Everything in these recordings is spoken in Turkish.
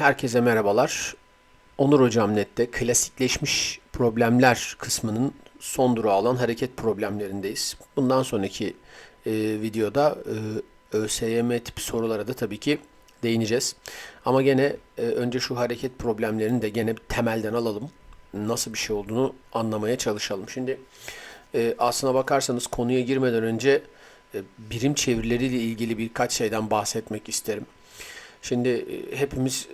Herkese merhabalar. Onur Hocam Net'te klasikleşmiş problemler kısmının son durağı olan hareket problemlerindeyiz. Bundan sonraki e, videoda e, ÖSYM tipi sorulara da tabii ki değineceğiz. Ama gene e, önce şu hareket problemlerini de gene temelden alalım. Nasıl bir şey olduğunu anlamaya çalışalım. Şimdi e, aslına bakarsanız konuya girmeden önce e, birim çevirileriyle ilgili birkaç şeyden bahsetmek isterim. Şimdi e, hepimiz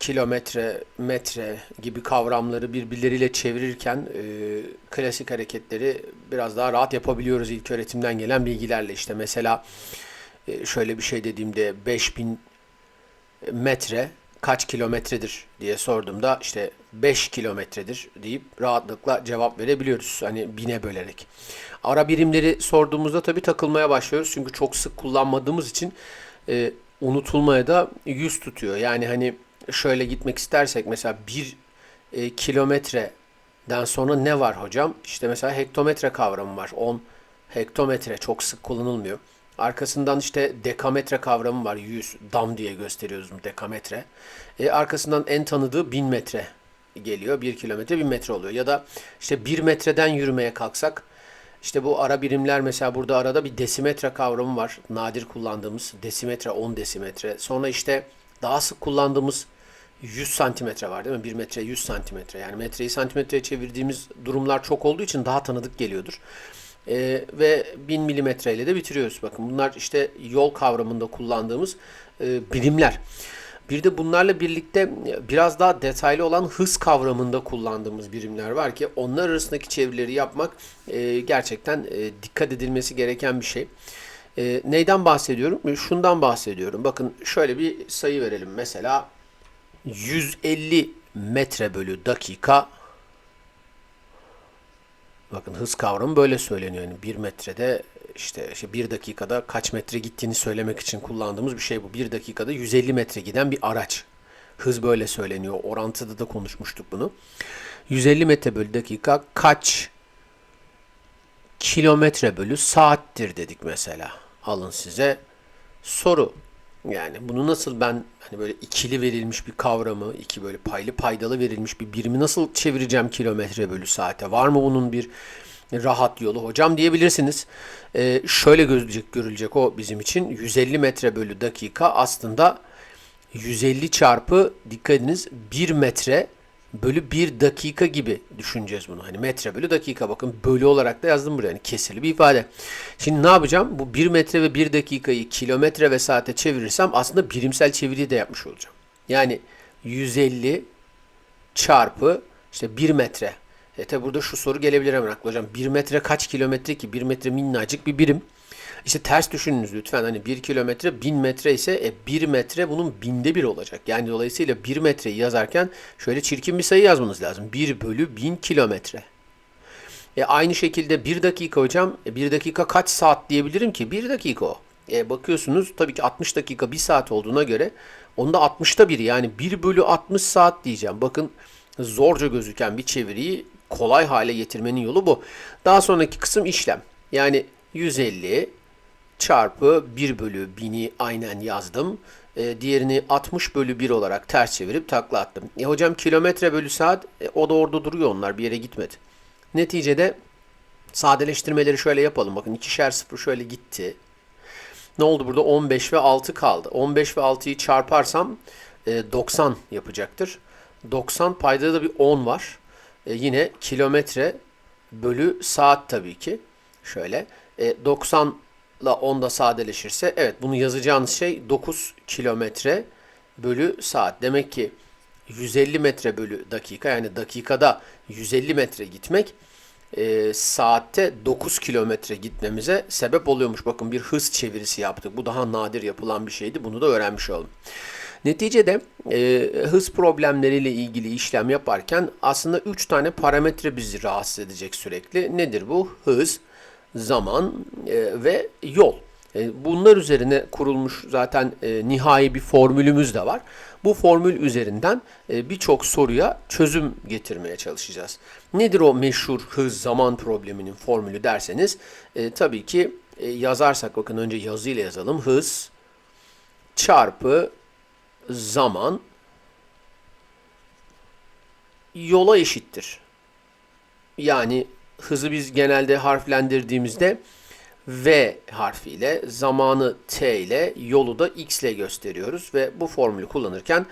kilometre, metre gibi kavramları birbirleriyle çevirirken e, klasik hareketleri biraz daha rahat yapabiliyoruz ilk öğretimden gelen bilgilerle. İşte mesela e, şöyle bir şey dediğimde 5000 metre kaç kilometredir diye sorduğumda işte 5 kilometredir deyip rahatlıkla cevap verebiliyoruz. Hani bine bölerek. Ara birimleri sorduğumuzda tabii takılmaya başlıyoruz. Çünkü çok sık kullanmadığımız için e, unutulmaya da yüz tutuyor. Yani hani şöyle gitmek istersek mesela 1 e, kilometreden sonra ne var hocam? İşte mesela hektometre kavramı var. 10 hektometre çok sık kullanılmıyor. Arkasından işte dekametre kavramı var. 100 dam diye gösteriyoruz dekametre. E, arkasından en tanıdığı 1000 metre geliyor. 1 kilometre 1000 metre oluyor. Ya da işte 1 metreden yürümeye kalksak işte bu ara birimler mesela burada arada bir desimetre kavramı var. Nadir kullandığımız desimetre 10 desimetre. Sonra işte daha sık kullandığımız 100 santimetre var değil mi? 1 metre 100 santimetre. Yani metreyi santimetreye çevirdiğimiz durumlar çok olduğu için daha tanıdık geliyordur. Ee, ve 1000 milimetre ile de bitiriyoruz. Bakın bunlar işte yol kavramında kullandığımız e, birimler. Bir de bunlarla birlikte biraz daha detaylı olan hız kavramında kullandığımız birimler var ki onlar arasındaki çevirileri yapmak e, gerçekten e, dikkat edilmesi gereken bir şey. E, neyden bahsediyorum? Şundan bahsediyorum. Bakın şöyle bir sayı verelim. Mesela 150 metre bölü dakika Bakın hız kavramı böyle söyleniyor. Yani 1 metrede işte, işte 1 dakikada kaç metre gittiğini söylemek için kullandığımız bir şey bu. 1 dakikada 150 metre giden bir araç. Hız böyle söyleniyor. Orantıda da konuşmuştuk bunu. 150 metre bölü dakika kaç kilometre bölü saattir dedik mesela. Alın size soru. Yani bunu nasıl ben hani böyle ikili verilmiş bir kavramı, iki böyle paylı paydalı verilmiş bir birimi nasıl çevireceğim kilometre bölü saate? Var mı bunun bir rahat yolu hocam diyebilirsiniz. Ee, şöyle görülecek, görülecek o bizim için 150 metre bölü dakika aslında 150 çarpı dikkat ediniz 1 metre bölü 1 dakika gibi düşüneceğiz bunu. Hani metre bölü dakika bakın bölü olarak da yazdım buraya. Yani kesirli bir ifade. Şimdi ne yapacağım? Bu 1 metre ve 1 dakikayı kilometre ve saate çevirirsem aslında birimsel çeviriyi de yapmış olacağım. Yani 150 çarpı işte 1 metre. E burada şu soru gelebilir hemen aklı hocam. 1 metre kaç kilometre ki? 1 metre minnacık bir birim. İşte ters düşününüz lütfen. Hani 1 kilometre 1000 metre ise e, 1 metre bunun binde bir olacak. Yani dolayısıyla 1 metreyi yazarken şöyle çirkin bir sayı yazmanız lazım. 1 bölü 1000 kilometre. E, aynı şekilde 1 dakika hocam. E, 1 dakika kaç saat diyebilirim ki? 1 dakika o. E, bakıyorsunuz tabii ki 60 dakika 1 saat olduğuna göre onda 60'ta biri yani 1 bölü 60 saat diyeceğim. Bakın zorca gözüken bir çeviriyi kolay hale getirmenin yolu bu. Daha sonraki kısım işlem. Yani 150 çarpı 1 bölü 1000'i aynen yazdım. E, diğerini 60 bölü 1 olarak ters çevirip takla attım. E hocam kilometre bölü saat e, o da orada duruyor onlar bir yere gitmedi. Neticede sadeleştirmeleri şöyle yapalım. Bakın ikişer sıfır şöyle gitti. Ne oldu burada? 15 ve 6 kaldı. 15 ve 6'yı çarparsam e, 90 yapacaktır. 90 payda da bir 10 var. E, yine kilometre bölü saat tabii ki. Şöyle e, 90 ile 10 da sadeleşirse evet bunu yazacağınız şey 9 kilometre bölü saat. Demek ki 150 metre bölü dakika yani dakikada 150 metre gitmek e, saatte 9 kilometre gitmemize sebep oluyormuş. Bakın bir hız çevirisi yaptık. Bu daha nadir yapılan bir şeydi. Bunu da öğrenmiş oldum. Neticede e, hız problemleriyle ilgili işlem yaparken aslında 3 tane parametre bizi rahatsız edecek sürekli. Nedir bu? Hız, zaman e, ve yol. E, bunlar üzerine kurulmuş zaten e, nihai bir formülümüz de var. Bu formül üzerinden birçok soruya çözüm getirmeye çalışacağız. Nedir o meşhur hız zaman probleminin formülü derseniz tabii ki yazarsak bakın önce yazıyla yazalım. Hız çarpı zaman yola eşittir. Yani hızı biz genelde harflendirdiğimizde V harfiyle, zamanı T ile, yolu da X ile gösteriyoruz ve bu formülü kullanırken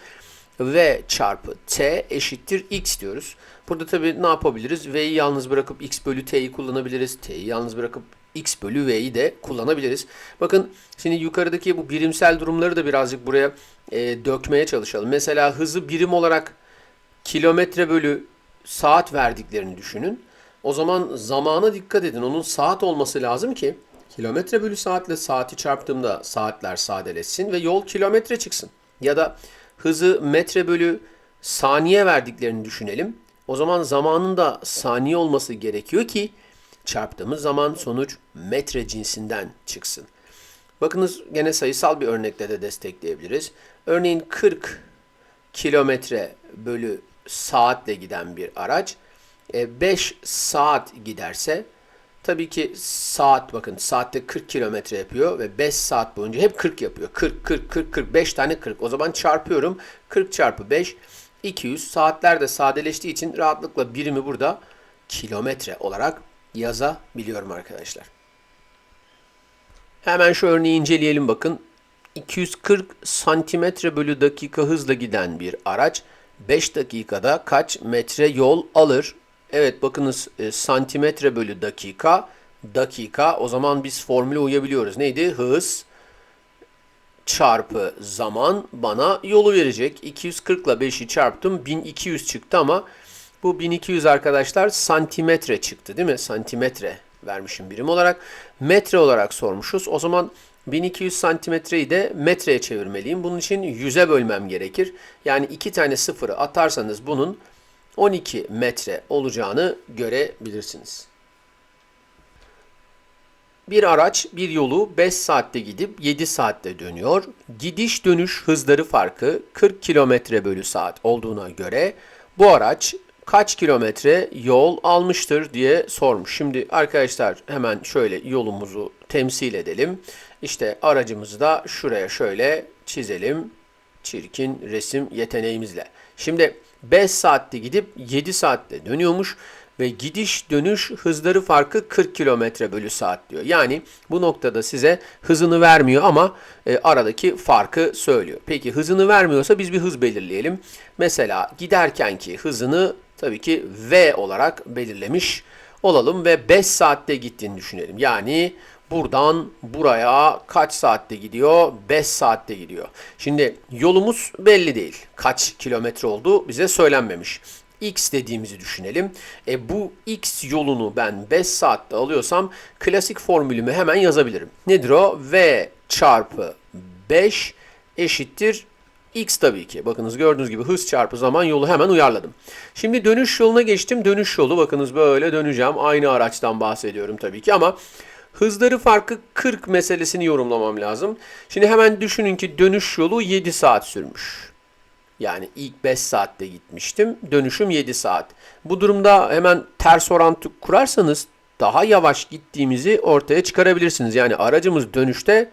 V çarpı T eşittir X diyoruz. Burada tabii ne yapabiliriz? V'yi yalnız bırakıp X bölü T'yi kullanabiliriz. T'yi yalnız bırakıp X bölü V'yi de kullanabiliriz. Bakın şimdi yukarıdaki bu birimsel durumları da birazcık buraya e, dökmeye çalışalım. Mesela hızı birim olarak kilometre bölü saat verdiklerini düşünün. O zaman zamana dikkat edin. Onun saat olması lazım ki kilometre bölü saatle saati çarptığımda saatler sadeleşsin ve yol kilometre çıksın. Ya da hızı metre bölü saniye verdiklerini düşünelim. O zaman zamanın da saniye olması gerekiyor ki çarptığımız zaman sonuç metre cinsinden çıksın. Bakınız gene sayısal bir örnekle de destekleyebiliriz. Örneğin 40 kilometre bölü saatle giden bir araç 5 saat giderse tabii ki saat bakın saatte 40 kilometre yapıyor ve 5 saat boyunca hep 40 yapıyor. 40 40 40 40 5 tane 40. O zaman çarpıyorum. 40 çarpı 5 200 saatler de sadeleştiği için rahatlıkla birimi burada kilometre olarak yazabiliyorum arkadaşlar. Hemen şu örneği inceleyelim bakın. 240 santimetre bölü dakika hızla giden bir araç 5 dakikada kaç metre yol alır? Evet bakınız e, santimetre bölü dakika dakika o zaman biz formüle uyabiliyoruz. Neydi? Hız çarpı zaman bana yolu verecek. 240 ile 5'i çarptım 1200 çıktı ama bu 1200 arkadaşlar santimetre çıktı değil mi? Santimetre vermişim birim olarak. Metre olarak sormuşuz. O zaman 1200 santimetreyi de metreye çevirmeliyim. Bunun için 100'e bölmem gerekir. Yani iki tane sıfırı atarsanız bunun 12 metre olacağını görebilirsiniz. Bir araç bir yolu 5 saatte gidip 7 saatte dönüyor. Gidiş dönüş hızları farkı 40 kilometre bölü saat olduğuna göre bu araç kaç kilometre yol almıştır diye sormuş. Şimdi arkadaşlar hemen şöyle yolumuzu temsil edelim. İşte aracımızı da şuraya şöyle çizelim. Çirkin resim yeteneğimizle. Şimdi 5 saatte gidip 7 saatte dönüyormuş ve gidiş dönüş hızları farkı 40 kilometre bölü saat diyor. Yani bu noktada size hızını vermiyor ama e, aradaki farkı söylüyor. Peki hızını vermiyorsa biz bir hız belirleyelim. Mesela giderkenki hızını tabii ki V olarak belirlemiş olalım ve 5 saatte gittiğini düşünelim. Yani buradan buraya kaç saatte gidiyor? 5 saatte gidiyor. Şimdi yolumuz belli değil. Kaç kilometre olduğu bize söylenmemiş. X dediğimizi düşünelim. E bu X yolunu ben 5 saatte alıyorsam klasik formülümü hemen yazabilirim. Nedir o? V çarpı 5 eşittir X tabii ki. Bakınız gördüğünüz gibi hız çarpı zaman yolu hemen uyarladım. Şimdi dönüş yoluna geçtim. Dönüş yolu bakınız böyle döneceğim. Aynı araçtan bahsediyorum tabii ki ama hızları farkı 40 meselesini yorumlamam lazım. Şimdi hemen düşünün ki dönüş yolu 7 saat sürmüş. Yani ilk 5 saatte gitmiştim. Dönüşüm 7 saat. Bu durumda hemen ters orantı kurarsanız daha yavaş gittiğimizi ortaya çıkarabilirsiniz. Yani aracımız dönüşte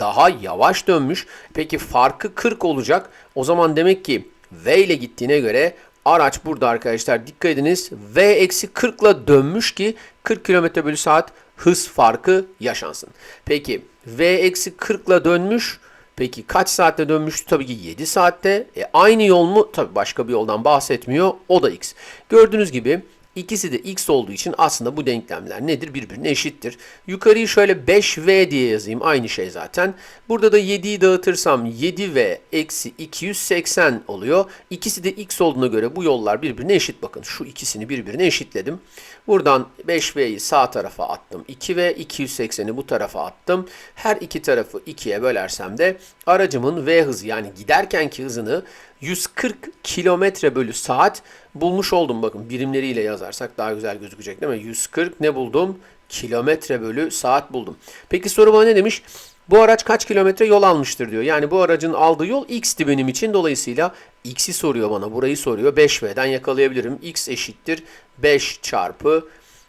daha yavaş dönmüş. Peki farkı 40 olacak. O zaman demek ki V ile gittiğine göre araç burada arkadaşlar dikkat ediniz V eksi 40 ile dönmüş ki 40 km bölü saat hız farkı yaşansın. Peki V eksi 40 ile dönmüş. Peki kaç saatte dönmüştü? Tabii ki 7 saatte. E, aynı yol mu? Tabii başka bir yoldan bahsetmiyor. O da x. Gördüğünüz gibi İkisi de x olduğu için aslında bu denklemler nedir? Birbirine eşittir. Yukarıyı şöyle 5v diye yazayım. Aynı şey zaten. Burada da 7'yi dağıtırsam 7v eksi 280 oluyor. İkisi de x olduğuna göre bu yollar birbirine eşit. Bakın şu ikisini birbirine eşitledim. Buradan 5v'yi sağ tarafa attım. 2v 280'i bu tarafa attım. Her iki tarafı 2'ye bölersem de aracımın v hızı yani giderkenki hızını 140 kilometre bölü saat bulmuş oldum. Bakın birimleriyle yazarsak daha güzel gözükecek değil mi? 140 ne buldum? Kilometre bölü saat buldum. Peki soru bana ne demiş? Bu araç kaç kilometre yol almıştır diyor. Yani bu aracın aldığı yol x'ti benim için. Dolayısıyla x'i soruyor bana. Burayı soruyor. 5v'den yakalayabilirim. x eşittir 5 çarpı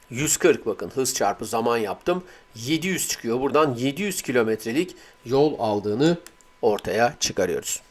140 bakın hız çarpı zaman yaptım. 700 çıkıyor. Buradan 700 kilometrelik yol aldığını ortaya çıkarıyoruz.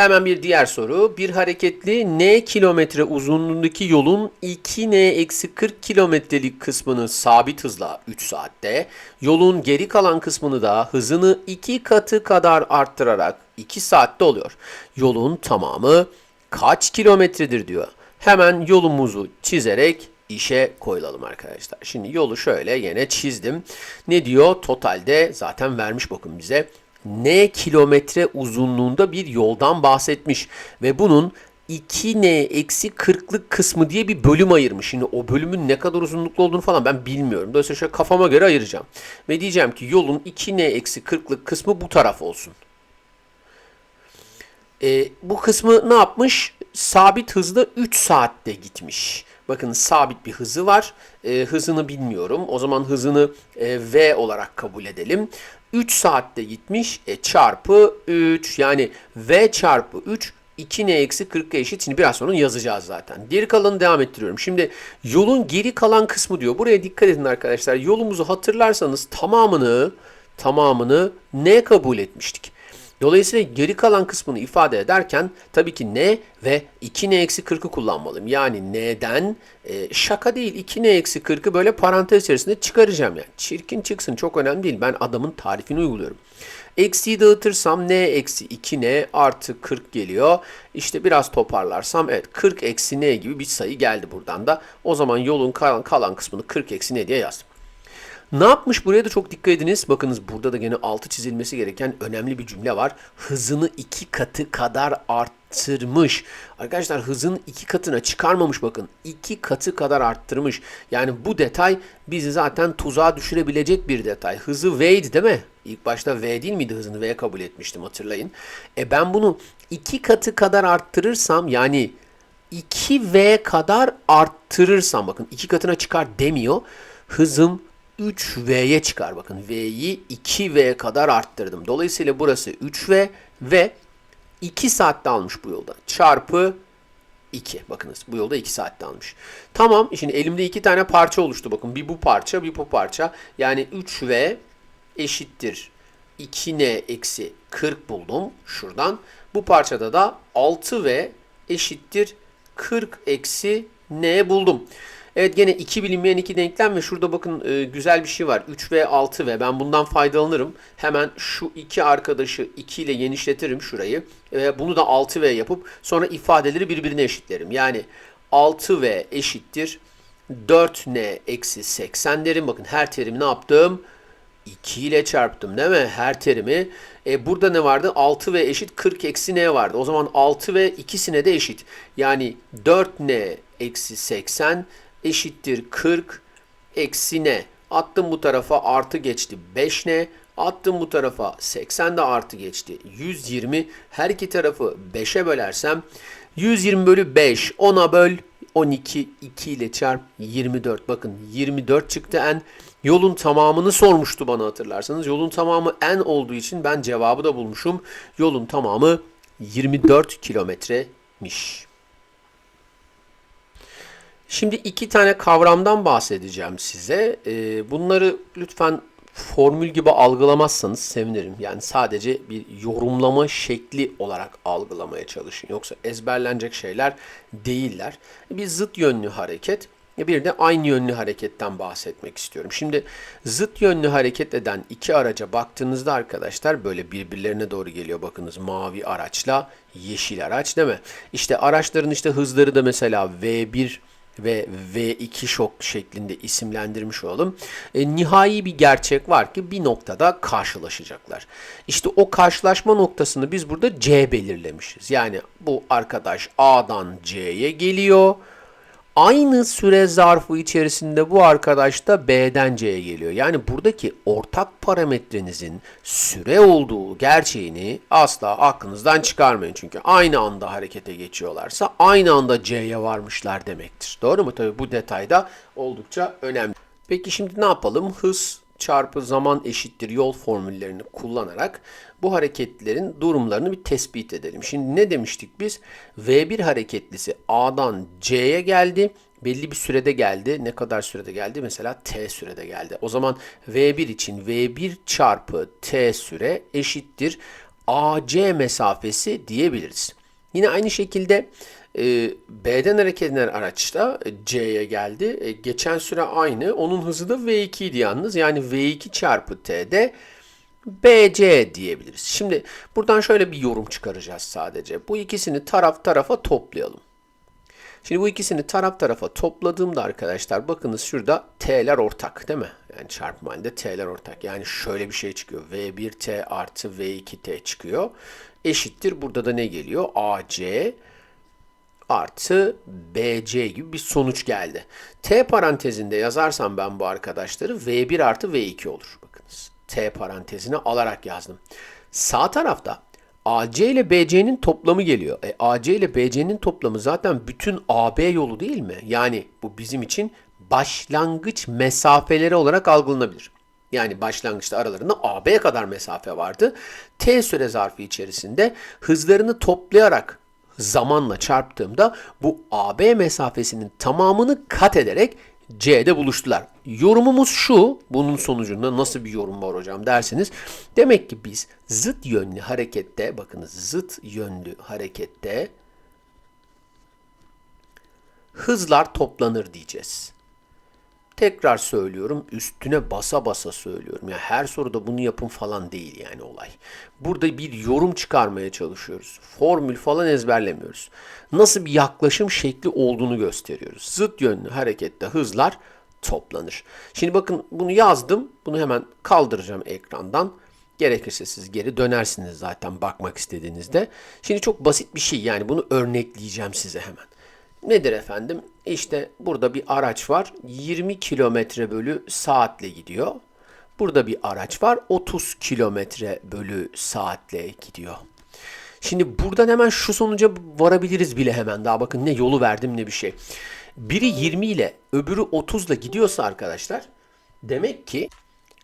Hemen bir diğer soru. Bir hareketli n kilometre uzunluğundaki yolun 2n-40 kilometrelik kısmını sabit hızla 3 saatte, yolun geri kalan kısmını da hızını 2 katı kadar arttırarak 2 saatte oluyor. Yolun tamamı kaç kilometredir diyor. Hemen yolumuzu çizerek işe koyulalım arkadaşlar. Şimdi yolu şöyle yine çizdim. Ne diyor? Totalde zaten vermiş bakın bize. N kilometre uzunluğunda bir yoldan bahsetmiş. Ve bunun 2N eksi 40'lık kısmı diye bir bölüm ayırmış. Şimdi o bölümün ne kadar uzunluklu olduğunu falan ben bilmiyorum. Dolayısıyla şöyle kafama göre ayıracağım. Ve diyeceğim ki yolun 2N eksi 40'lık kısmı bu taraf olsun. E, bu kısmı ne yapmış? Sabit hızda 3 saatte gitmiş. Bakın sabit bir hızı var. E, hızını bilmiyorum. O zaman hızını e, V olarak kabul edelim. 3 saatte gitmiş. E, çarpı 3 yani V çarpı 3 2n eksi 40'a eşit. Şimdi biraz sonra yazacağız zaten. Geri kalanı devam ettiriyorum. Şimdi yolun geri kalan kısmı diyor. Buraya dikkat edin arkadaşlar. Yolumuzu hatırlarsanız tamamını tamamını ne kabul etmiştik? Dolayısıyla geri kalan kısmını ifade ederken tabii ki n ve 2n eksi 40'ı kullanmalıyım. Yani n'den e, şaka değil 2n eksi 40'ı böyle parantez içerisinde çıkaracağım. Yani çirkin çıksın çok önemli değil. Ben adamın tarifini uyguluyorum. Eksiyi dağıtırsam n eksi 2n artı 40 geliyor. İşte biraz toparlarsam evet 40 eksi n gibi bir sayı geldi buradan da. O zaman yolun kalan, kalan kısmını 40 eksi n diye yazdım. Ne yapmış buraya da çok dikkat ediniz. Bakınız burada da gene altı çizilmesi gereken önemli bir cümle var. Hızını iki katı kadar arttırmış. Arkadaşlar hızın iki katına çıkarmamış bakın. iki katı kadar arttırmış. Yani bu detay bizi zaten tuzağa düşürebilecek bir detay. Hızı V'ydi değil mi? İlk başta V değil miydi hızını V kabul etmiştim hatırlayın. E ben bunu iki katı kadar arttırırsam yani 2V kadar arttırırsam bakın iki katına çıkar demiyor. Hızım 3V'ye çıkar. Bakın V'yi 2V kadar arttırdım. Dolayısıyla burası 3V ve 2 saatte almış bu yolda. Çarpı 2. Bakınız bu yolda 2 saatte almış. Tamam şimdi elimde iki tane parça oluştu. Bakın bir bu parça bir bu parça. Yani 3V eşittir 2N eksi 40 buldum şuradan. Bu parçada da 6V eşittir 40 eksi N buldum. Evet gene 2 bilinmeyen iki denklem ve şurada bakın e, güzel bir şey var. 3 ve 6 ve ben bundan faydalanırım. Hemen şu iki arkadaşı 2 ile genişletirim şurayı. ve bunu da 6 ve yapıp sonra ifadeleri birbirine eşitlerim. Yani 6 ve eşittir 4n eksi 80 derim. Bakın her terimi ne yaptım? 2 ile çarptım değil mi? Her terimi. E, burada ne vardı? 6 ve eşit 40 eksi n vardı. O zaman 6 ve ikisine de eşit. Yani 4n eksi 80 eşittir 40 eksi ne? Attım bu tarafa artı geçti 5 ne? Attım bu tarafa 80 de artı geçti 120. Her iki tarafı 5'e bölersem 120 bölü 5 10'a böl 12 2 ile çarp 24. Bakın 24 çıktı en. Yolun tamamını sormuştu bana hatırlarsanız. Yolun tamamı en olduğu için ben cevabı da bulmuşum. Yolun tamamı 24 kilometremiş. Şimdi iki tane kavramdan bahsedeceğim size. Ee, bunları lütfen formül gibi algılamazsanız sevinirim. Yani sadece bir yorumlama şekli olarak algılamaya çalışın. Yoksa ezberlenecek şeyler değiller. Bir zıt yönlü hareket, bir de aynı yönlü hareketten bahsetmek istiyorum. Şimdi zıt yönlü hareket eden iki araca baktığınızda arkadaşlar böyle birbirlerine doğru geliyor. Bakınız mavi araçla yeşil araç değil mi? İşte araçların işte hızları da mesela V1 ve V2 şok şeklinde isimlendirmiş olalım. E, nihai bir gerçek var ki bir noktada karşılaşacaklar. İşte o karşılaşma noktasını biz burada C belirlemişiz. Yani bu arkadaş A'dan C'ye geliyor. Aynı süre zarfı içerisinde bu arkadaş da B'den C'ye geliyor. Yani buradaki ortak parametrenizin süre olduğu gerçeğini asla aklınızdan çıkarmayın. Çünkü aynı anda harekete geçiyorlarsa aynı anda C'ye varmışlar demektir. Doğru mu? Tabii bu detayda oldukça önemli. Peki şimdi ne yapalım? Hız çarpı zaman eşittir yol formüllerini kullanarak bu hareketlerin durumlarını bir tespit edelim. Şimdi ne demiştik biz? V1 hareketlisi A'dan C'ye geldi. Belli bir sürede geldi. Ne kadar sürede geldi? Mesela T sürede geldi. O zaman V1 için V1 çarpı T süre eşittir. AC mesafesi diyebiliriz. Yine aynı şekilde e, B'den hareket eden araçta e, C'ye geldi. E, geçen süre aynı. Onun hızı da V2 idi yalnız. Yani V2 çarpı T'de BC diyebiliriz. Şimdi buradan şöyle bir yorum çıkaracağız sadece. Bu ikisini taraf tarafa toplayalım. Şimdi bu ikisini taraf tarafa topladığımda arkadaşlar bakınız şurada t'ler ortak değil mi? Yani çarpma halinde t'ler ortak. Yani şöyle bir şey çıkıyor. V1t artı V2t çıkıyor. Eşittir. Burada da ne geliyor? AC artı BC gibi bir sonuç geldi. T parantezinde yazarsam ben bu arkadaşları V1 artı V2 olur. Bakınız. T parantezine alarak yazdım. Sağ tarafta AC ile BC'nin toplamı geliyor. E, AC ile BC'nin toplamı zaten bütün AB yolu değil mi? Yani bu bizim için başlangıç mesafeleri olarak algılanabilir. Yani başlangıçta aralarında AB'ye kadar mesafe vardı. T süre zarfı içerisinde hızlarını toplayarak zamanla çarptığımda bu AB mesafesinin tamamını kat ederek C'de buluştular. Yorumumuz şu, bunun sonucunda nasıl bir yorum var hocam derseniz. Demek ki biz zıt yönlü harekette, bakınız zıt yönlü harekette hızlar toplanır diyeceğiz. Tekrar söylüyorum, üstüne basa basa söylüyorum. Ya yani her soruda bunu yapın falan değil yani olay. Burada bir yorum çıkarmaya çalışıyoruz. Formül falan ezberlemiyoruz. Nasıl bir yaklaşım şekli olduğunu gösteriyoruz. Zıt yönlü harekette hızlar toplanır. Şimdi bakın bunu yazdım. Bunu hemen kaldıracağım ekrandan. Gerekirse siz geri dönersiniz zaten bakmak istediğinizde. Şimdi çok basit bir şey yani bunu örnekleyeceğim size hemen. Nedir efendim? İşte burada bir araç var. 20 kilometre bölü saatle gidiyor. Burada bir araç var. 30 kilometre bölü saatle gidiyor. Şimdi buradan hemen şu sonuca varabiliriz bile hemen. Daha bakın ne yolu verdim ne bir şey. Biri 20 ile öbürü 30 ile gidiyorsa arkadaşlar demek ki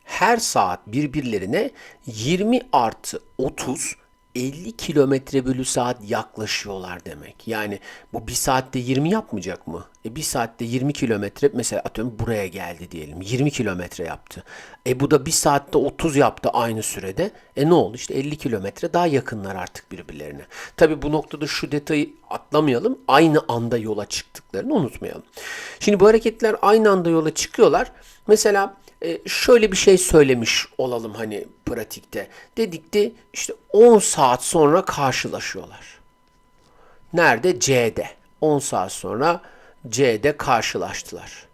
her saat birbirlerine 20 artı 30 50 kilometre bölü saat yaklaşıyorlar demek. Yani bu bir saatte 20 yapmayacak mı? E bir saatte 20 kilometre mesela atıyorum buraya geldi diyelim. 20 kilometre yaptı. E bu da bir saatte 30 yaptı aynı sürede. E ne oldu? İşte 50 kilometre daha yakınlar artık birbirlerine. Tabi bu noktada şu detayı atlamayalım. Aynı anda yola çıktıklarını unutmayalım. Şimdi bu hareketler aynı anda yola çıkıyorlar. Mesela şöyle bir şey söylemiş olalım hani pratikte. Dedik de işte 10 saat sonra karşılaşıyorlar. Nerede? C'de. 10 saat sonra C'de karşılaştılar.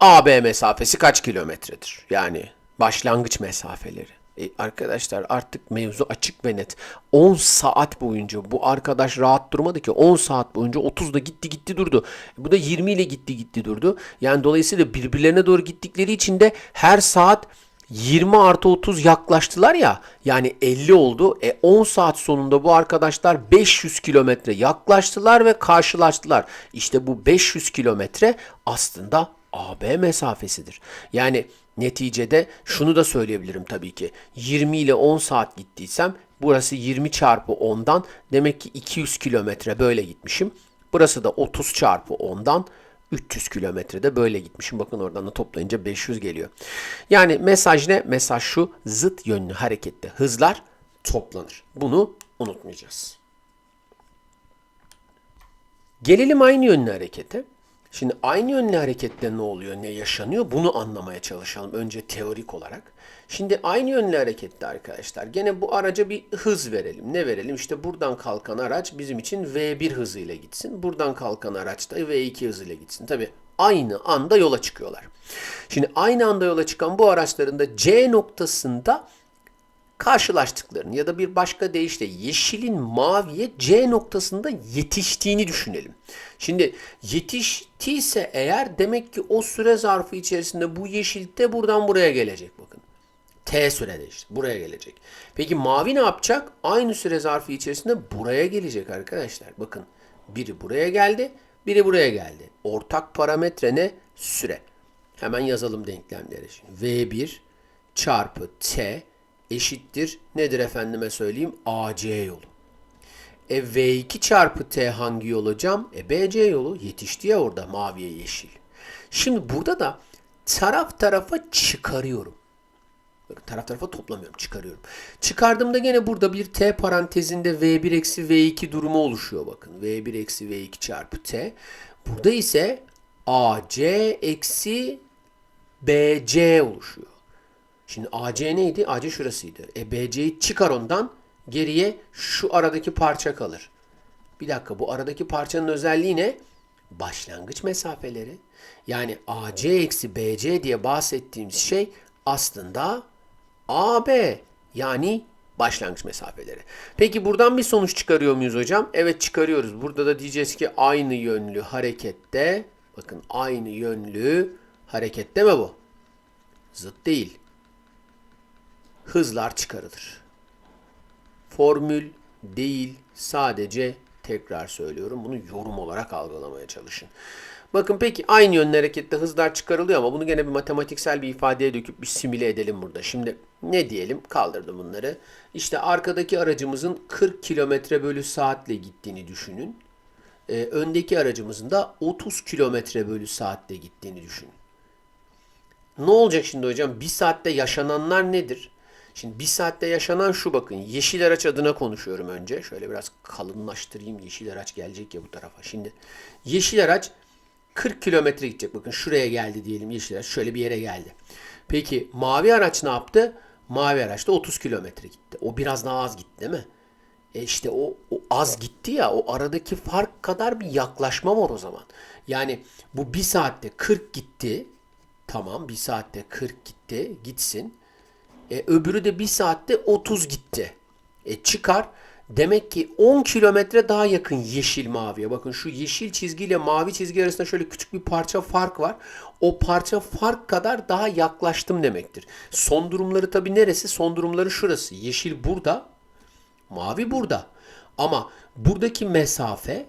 AB mesafesi kaç kilometredir? Yani başlangıç mesafeleri. E, arkadaşlar artık mevzu açık ve net. 10 saat boyunca bu arkadaş rahat durmadı ki. 10 saat boyunca 30'da gitti gitti durdu. Bu da 20 ile gitti gitti durdu. Yani dolayısıyla birbirlerine doğru gittikleri için de her saat 20 artı 30 yaklaştılar ya yani 50 oldu. E 10 saat sonunda bu arkadaşlar 500 kilometre yaklaştılar ve karşılaştılar. İşte bu 500 kilometre aslında AB mesafesidir. Yani Neticede şunu da söyleyebilirim tabii ki. 20 ile 10 saat gittiysem burası 20 çarpı 10'dan demek ki 200 kilometre böyle gitmişim. Burası da 30 çarpı 10'dan 300 kilometrede böyle gitmişim. Bakın oradan da toplayınca 500 geliyor. Yani mesaj ne? Mesaj şu zıt yönlü harekette hızlar toplanır. Bunu unutmayacağız. Gelelim aynı yönlü harekete. Şimdi aynı yönlü harekette ne oluyor, ne yaşanıyor bunu anlamaya çalışalım önce teorik olarak. Şimdi aynı yönlü harekette arkadaşlar gene bu araca bir hız verelim. Ne verelim? İşte buradan kalkan araç bizim için V1 hızıyla gitsin. Buradan kalkan araç da V2 hızıyla gitsin. Tabi aynı anda yola çıkıyorlar. Şimdi aynı anda yola çıkan bu araçların da C noktasında karşılaştıklarını ya da bir başka deyişle yeşilin maviye C noktasında yetiştiğini düşünelim. Şimdi yetiştiyse eğer demek ki o süre zarfı içerisinde bu yeşil de buradan buraya gelecek bakın. T sürede işte buraya gelecek. Peki mavi ne yapacak? Aynı süre zarfı içerisinde buraya gelecek arkadaşlar. Bakın biri buraya geldi, biri buraya geldi. Ortak parametre ne? Süre. Hemen yazalım denklemleri. Şimdi V1 çarpı T eşittir. Nedir efendime söyleyeyim? AC yolu. E V2 çarpı T hangi yol hocam? E BC yolu yetişti ya orada maviye yeşil. Şimdi burada da taraf tarafa çıkarıyorum. Bakın taraf tarafa toplamıyorum, çıkarıyorum. Çıkardığımda gene burada bir t parantezinde v1 eksi v2 durumu oluşuyor bakın. v1 eksi v2 çarpı t. Burada ise ac eksi bc oluşuyor. Şimdi AC neydi? AC şurasıydı. E BC'yi çıkar ondan. Geriye şu aradaki parça kalır. Bir dakika bu aradaki parçanın özelliği ne? Başlangıç mesafeleri. Yani AC eksi BC diye bahsettiğimiz şey aslında AB yani başlangıç mesafeleri. Peki buradan bir sonuç çıkarıyor muyuz hocam? Evet çıkarıyoruz. Burada da diyeceğiz ki aynı yönlü harekette bakın aynı yönlü harekette mi bu? Zıt değil hızlar çıkarılır. Formül değil, sadece tekrar söylüyorum. Bunu yorum olarak algılamaya çalışın. Bakın peki aynı yönlü harekette hızlar çıkarılıyor ama bunu gene bir matematiksel bir ifadeye döküp bir simüle edelim burada. Şimdi ne diyelim? Kaldırdım bunları. İşte arkadaki aracımızın 40 kilometre bölü saatle gittiğini düşünün. Ee, öndeki aracımızın da 30 kilometre bölü saatle gittiğini düşünün. Ne olacak şimdi hocam? Bir saatte yaşananlar nedir? Şimdi bir saatte yaşanan şu bakın. Yeşil araç adına konuşuyorum önce. Şöyle biraz kalınlaştırayım. Yeşil araç gelecek ya bu tarafa. Şimdi yeşil araç 40 kilometre gidecek. Bakın şuraya geldi diyelim yeşil araç. Şöyle bir yere geldi. Peki mavi araç ne yaptı? Mavi araç da 30 kilometre gitti. O biraz daha az gitti değil mi? E işte o, o az gitti ya o aradaki fark kadar bir yaklaşma var o zaman. Yani bu bir saatte 40 gitti. Tamam bir saatte 40 gitti gitsin. E, öbürü de bir saatte 30 gitti. E, çıkar. Demek ki 10 kilometre daha yakın yeşil maviye. Bakın şu yeşil çizgiyle mavi çizgi arasında şöyle küçük bir parça fark var. O parça fark kadar daha yaklaştım demektir. Son durumları tabi neresi? Son durumları şurası. Yeşil burada, mavi burada. Ama buradaki mesafe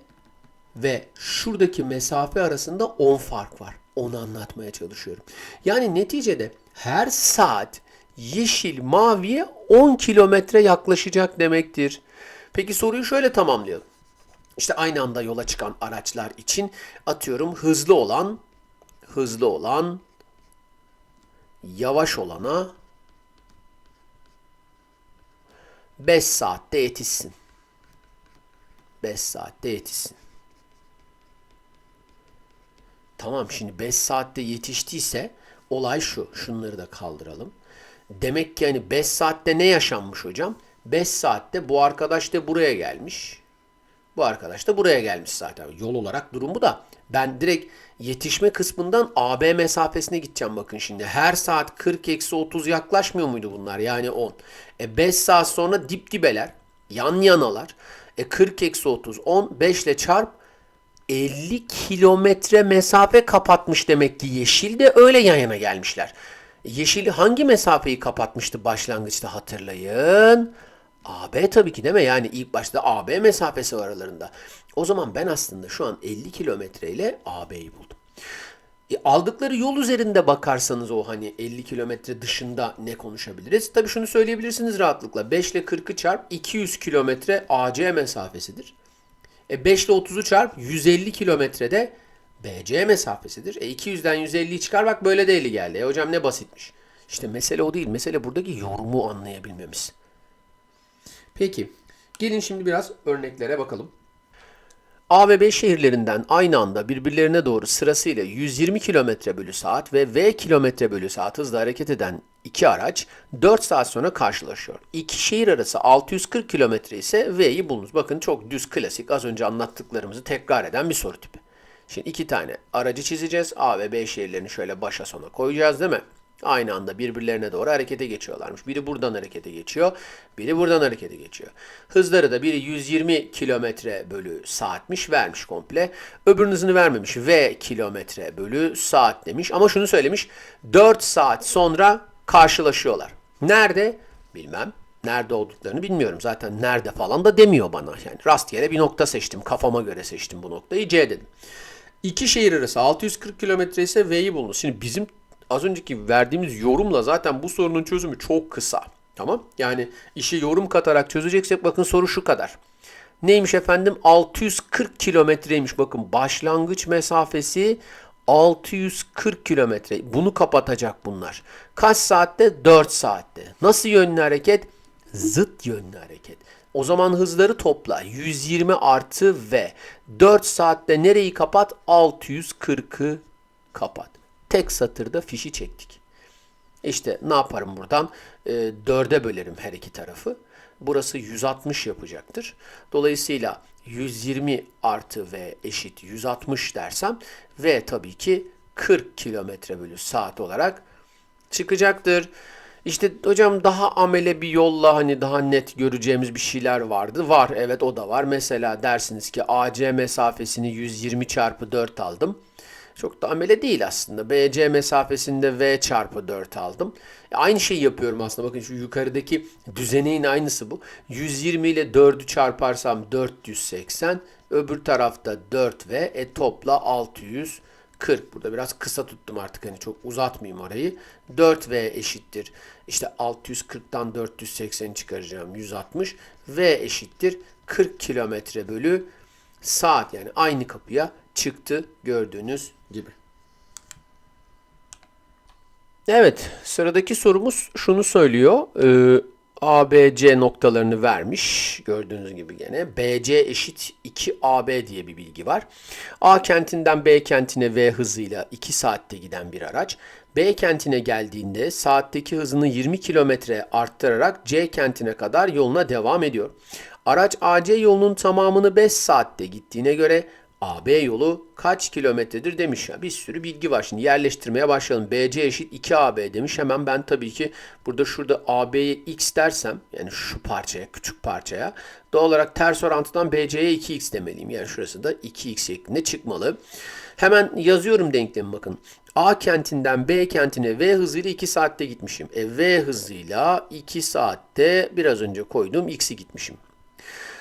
ve şuradaki mesafe arasında 10 fark var. Onu anlatmaya çalışıyorum. Yani neticede her saat yeşil maviye 10 kilometre yaklaşacak demektir. Peki soruyu şöyle tamamlayalım. İşte aynı anda yola çıkan araçlar için atıyorum hızlı olan hızlı olan yavaş olana 5 saatte yetişsin. 5 saatte yetişsin. Tamam şimdi 5 saatte yetiştiyse olay şu. Şunları da kaldıralım. Demek ki hani 5 saatte ne yaşanmış hocam? 5 saatte bu arkadaş da buraya gelmiş. Bu arkadaş da buraya gelmiş zaten. Yol olarak durum bu da. Ben direkt yetişme kısmından AB mesafesine gideceğim bakın şimdi. Her saat 40 eksi 30 yaklaşmıyor muydu bunlar? Yani 10. E 5 saat sonra dip dibeler. Yan yanalar. E 40 eksi 30 10. 5 ile çarp 50 kilometre mesafe kapatmış demek ki yeşil de öyle yan yana gelmişler. Yeşil hangi mesafeyi kapatmıştı başlangıçta hatırlayın. AB tabii ki değil mi? Yani ilk başta AB mesafesi var aralarında. O zaman ben aslında şu an 50 kilometre ile AB'yi buldum. E, aldıkları yol üzerinde bakarsanız o hani 50 kilometre dışında ne konuşabiliriz? Tabii şunu söyleyebilirsiniz rahatlıkla. 5 ile 40'ı çarp 200 kilometre AC mesafesidir. E 5 ile 30'u çarp 150 kilometrede BC mesafesidir. E 200'den 150'yi çıkar bak böyle de 50 geldi. E hocam ne basitmiş. İşte mesele o değil. Mesele buradaki yorumu anlayabilmemiz. Peki gelin şimdi biraz örneklere bakalım. A ve B şehirlerinden aynı anda birbirlerine doğru sırasıyla 120 km bölü saat ve V km bölü saat hızla hareket eden iki araç 4 saat sonra karşılaşıyor. İki şehir arası 640 km ise V'yi bulunuz. Bakın çok düz klasik az önce anlattıklarımızı tekrar eden bir soru tipi. Şimdi iki tane aracı çizeceğiz. A ve B şehirlerini şöyle başa sona koyacağız değil mi? Aynı anda birbirlerine doğru harekete geçiyorlarmış. Biri buradan harekete geçiyor, biri buradan harekete geçiyor. Hızları da biri 120 kilometre bölü saatmiş vermiş komple. Öbürünün hızını vermemiş. V kilometre bölü saat demiş. Ama şunu söylemiş. 4 saat sonra karşılaşıyorlar. Nerede? Bilmem. Nerede olduklarını bilmiyorum. Zaten nerede falan da demiyor bana. Yani rastgele bir nokta seçtim. Kafama göre seçtim bu noktayı. C dedim. İki şehir arası 640 kilometre ise V'yi bulunuz. Şimdi bizim az önceki verdiğimiz yorumla zaten bu sorunun çözümü çok kısa. Tamam? Yani işi yorum katarak çözeceksek bakın soru şu kadar. Neymiş efendim? 640 kilometreymiş. Bakın başlangıç mesafesi 640 kilometre. Bunu kapatacak bunlar. Kaç saatte? 4 saatte. Nasıl yönlü hareket? Zıt yönlü hareket. O zaman hızları topla. 120 artı V. 4 saatte nereyi kapat? 640'ı kapat. Tek satırda fişi çektik. İşte ne yaparım buradan? E, 4'e bölerim her iki tarafı. Burası 160 yapacaktır. Dolayısıyla 120 artı V eşit 160 dersem V tabii ki 40 kilometre bölü saat olarak çıkacaktır. İşte hocam daha amele bir yolla hani daha net göreceğimiz bir şeyler vardı. Var evet o da var. Mesela dersiniz ki AC mesafesini 120 çarpı 4 aldım. Çok da amele değil aslında. BC mesafesinde V çarpı 4 aldım. Aynı şeyi yapıyorum aslında. Bakın şu yukarıdaki düzeneğin aynısı bu. 120 ile 4'ü çarparsam 480. Öbür tarafta 4V. E topla 640. Burada biraz kısa tuttum artık. Hani çok uzatmayayım orayı. 4V eşittir. İşte 640'tan 480 çıkaracağım. 160. V eşittir. 40 kilometre bölü saat yani aynı kapıya çıktı gördüğünüz gibi. Evet, sıradaki sorumuz şunu söylüyor. Ee, A, B, C noktalarını vermiş. Gördüğünüz gibi gene. BC eşit 2AB diye bir bilgi var. A kentinden B kentine V hızıyla 2 saatte giden bir araç. B kentine geldiğinde saatteki hızını 20 kilometre arttırarak C kentine kadar yoluna devam ediyor. Araç AC yolunun tamamını 5 saatte gittiğine göre AB yolu kaç kilometredir demiş ya. Bir sürü bilgi var. Şimdi yerleştirmeye başlayalım. BC eşit 2AB demiş. Hemen ben tabii ki burada şurada AB'ye x dersem yani şu parçaya, küçük parçaya doğal olarak ters orantıdan BC'ye 2x demeliyim. Yani şurası da 2x şeklinde çıkmalı. Hemen yazıyorum denklemi bakın. A kentinden B kentine V hızıyla 2 saatte gitmişim. E, V hızıyla 2 saatte biraz önce koyduğum x'i gitmişim.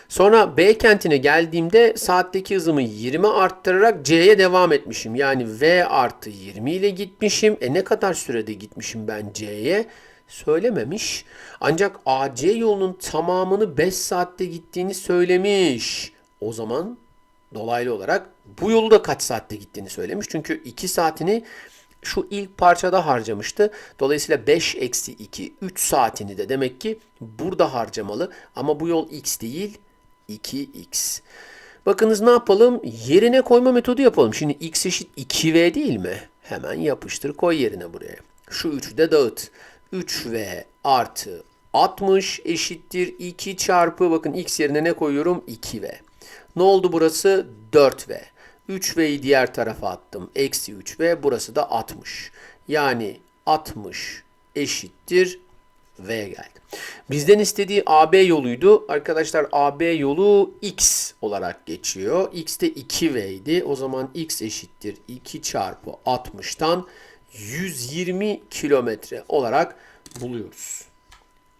Sonra B kentine geldiğimde saatteki hızımı 20 arttırarak C'ye devam etmişim. Yani V artı 20 ile gitmişim. E ne kadar sürede gitmişim ben C'ye? Söylememiş. Ancak AC yolunun tamamını 5 saatte gittiğini söylemiş. O zaman dolaylı olarak bu yolu da kaç saatte gittiğini söylemiş. Çünkü 2 saatini şu ilk parçada harcamıştı. Dolayısıyla 5 eksi 2 3 saatini de demek ki burada harcamalı. Ama bu yol x değil 2x. Bakınız ne yapalım? Yerine koyma metodu yapalım. Şimdi x eşit 2v değil mi? Hemen yapıştır koy yerine buraya. Şu 3'ü de dağıt. 3v artı 60 eşittir 2 çarpı bakın x yerine ne koyuyorum? 2v. Ne oldu burası? 4v. 3v'yi diğer tarafa attım. Eksi 3v. Burası da 60. Yani 60 eşittir V geldi. Bizden istediği AB yoluydu. Arkadaşlar AB yolu X olarak geçiyor. X de 2V idi. O zaman X eşittir 2 çarpı 60'tan 120 kilometre olarak buluyoruz.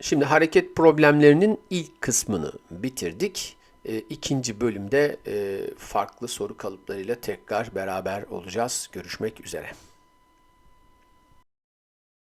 Şimdi hareket problemlerinin ilk kısmını bitirdik. E, ikinci bölümde e, farklı soru kalıplarıyla tekrar beraber olacağız. Görüşmek üzere.